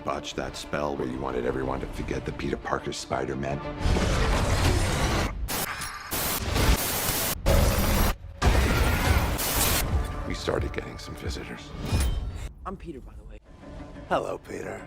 You botched that spell where you wanted everyone to forget the Peter Parker Spider-Man. We started getting some visitors. I'm Peter, by the way. Hello, Peter.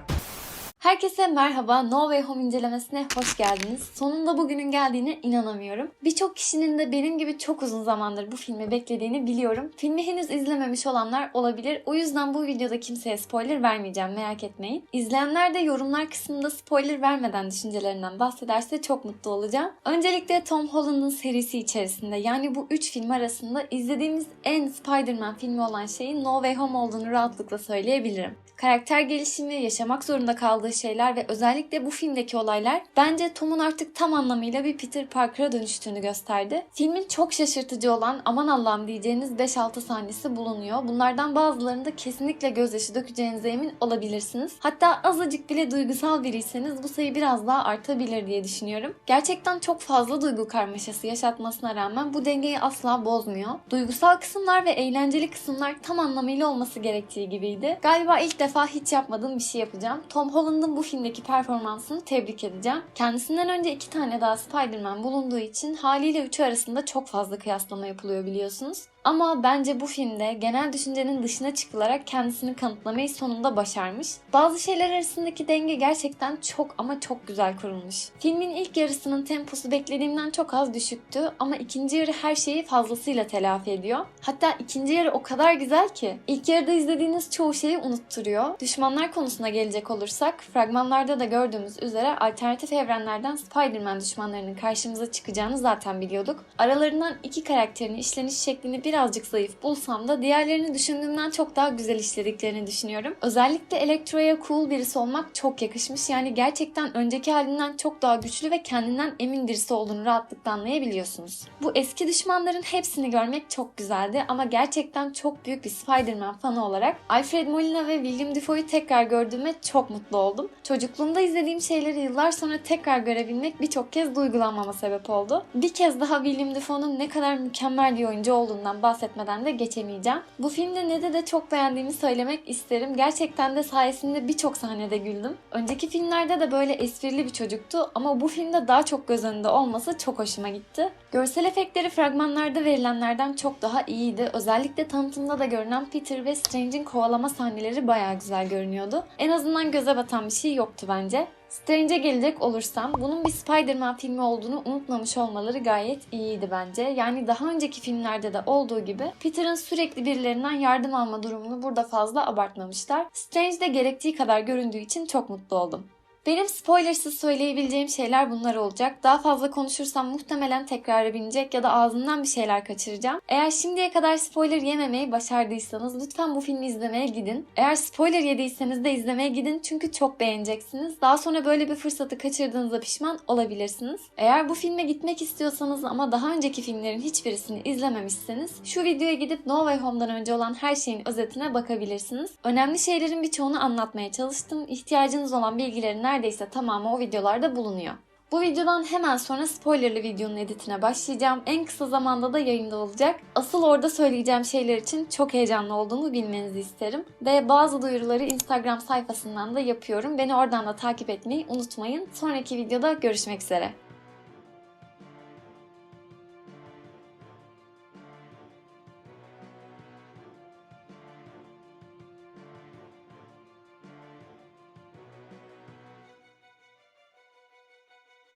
Herkese merhaba, No Way Home incelemesine hoş geldiniz. Sonunda bugünün geldiğine inanamıyorum. Birçok kişinin de benim gibi çok uzun zamandır bu filmi beklediğini biliyorum. Filmi henüz izlememiş olanlar olabilir. O yüzden bu videoda kimseye spoiler vermeyeceğim, merak etmeyin. İzleyenler de yorumlar kısmında spoiler vermeden düşüncelerinden bahsederse çok mutlu olacağım. Öncelikle Tom Holland'ın serisi içerisinde yani bu 3 film arasında izlediğimiz en Spider-Man filmi olan şeyin No Way Home olduğunu rahatlıkla söyleyebilirim karakter gelişimi, yaşamak zorunda kaldığı şeyler ve özellikle bu filmdeki olaylar bence Tom'un artık tam anlamıyla bir Peter Parker'a dönüştüğünü gösterdi. Filmin çok şaşırtıcı olan aman Allah'ım diyeceğiniz 5-6 sahnesi bulunuyor. Bunlardan bazılarında kesinlikle gözyaşı dökeceğinize emin olabilirsiniz. Hatta azıcık bile duygusal biriyseniz bu sayı biraz daha artabilir diye düşünüyorum. Gerçekten çok fazla duygu karmaşası yaşatmasına rağmen bu dengeyi asla bozmuyor. Duygusal kısımlar ve eğlenceli kısımlar tam anlamıyla olması gerektiği gibiydi. Galiba ilk defa hiç yapmadığım bir şey yapacağım. Tom Holland'ın bu filmdeki performansını tebrik edeceğim. Kendisinden önce iki tane daha Spider-Man bulunduğu için haliyle üçü arasında çok fazla kıyaslama yapılıyor biliyorsunuz. Ama bence bu filmde genel düşüncenin dışına çıkılarak kendisini kanıtlamayı sonunda başarmış. Bazı şeyler arasındaki denge gerçekten çok ama çok güzel kurulmuş. Filmin ilk yarısının temposu beklediğimden çok az düşüktü ama ikinci yarı her şeyi fazlasıyla telafi ediyor. Hatta ikinci yarı o kadar güzel ki ilk yarıda izlediğiniz çoğu şeyi unutturuyor. Düşmanlar konusuna gelecek olursak fragmanlarda da gördüğümüz üzere alternatif evrenlerden Spider-Man düşmanlarının karşımıza çıkacağını zaten biliyorduk. Aralarından iki karakterin işleniş şeklini birazcık zayıf bulsam da diğerlerini düşündüğümden çok daha güzel işlediklerini düşünüyorum. Özellikle Elektro'ya cool birisi olmak çok yakışmış. Yani gerçekten önceki halinden çok daha güçlü ve kendinden emin birisi olduğunu rahatlıkla anlayabiliyorsunuz. Bu eski düşmanların hepsini görmek çok güzeldi ama gerçekten çok büyük bir Spider-Man fanı olarak Alfred Molina ve William Dafoe'yu tekrar gördüğüme çok mutlu oldum. Çocukluğumda izlediğim şeyleri yıllar sonra tekrar görebilmek birçok kez duygulanmama sebep oldu. Bir kez daha William Dafoe'nun ne kadar mükemmel bir oyuncu olduğundan bahsetmeden de geçemeyeceğim. Bu filmde Ned'i de çok beğendiğimi söylemek isterim. Gerçekten de sayesinde birçok sahnede güldüm. Önceki filmlerde de böyle esprili bir çocuktu ama bu filmde daha çok göz önünde olması çok hoşuma gitti. Görsel efektleri fragmanlarda verilenlerden çok daha iyiydi. Özellikle tanıtımda da görünen Peter ve Strange'in kovalama sahneleri bayağı güzel görünüyordu. En azından göze batan bir şey yoktu bence. Strange'e gelecek olursam bunun bir Spider-Man filmi olduğunu unutmamış olmaları gayet iyiydi bence. Yani daha önceki filmlerde de olduğu gibi Peter'ın sürekli birilerinden yardım alma durumunu burada fazla abartmamışlar. Strange de gerektiği kadar göründüğü için çok mutlu oldum. Benim spoilersız söyleyebileceğim şeyler bunlar olacak. Daha fazla konuşursam muhtemelen tekrara binecek ya da ağzımdan bir şeyler kaçıracağım. Eğer şimdiye kadar spoiler yememeyi başardıysanız lütfen bu filmi izlemeye gidin. Eğer spoiler yediyseniz de izlemeye gidin çünkü çok beğeneceksiniz. Daha sonra böyle bir fırsatı kaçırdığınızda pişman olabilirsiniz. Eğer bu filme gitmek istiyorsanız ama daha önceki filmlerin hiçbirisini izlememişseniz şu videoya gidip No Way Home'dan önce olan her şeyin özetine bakabilirsiniz. Önemli şeylerin birçoğunu anlatmaya çalıştım. İhtiyacınız olan bilgilerin neredeyse tamamı o videolarda bulunuyor. Bu videodan hemen sonra spoilerlı videonun editine başlayacağım. En kısa zamanda da yayında olacak. Asıl orada söyleyeceğim şeyler için çok heyecanlı olduğumu bilmenizi isterim. Ve bazı duyuruları Instagram sayfasından da yapıyorum. Beni oradan da takip etmeyi unutmayın. Sonraki videoda görüşmek üzere.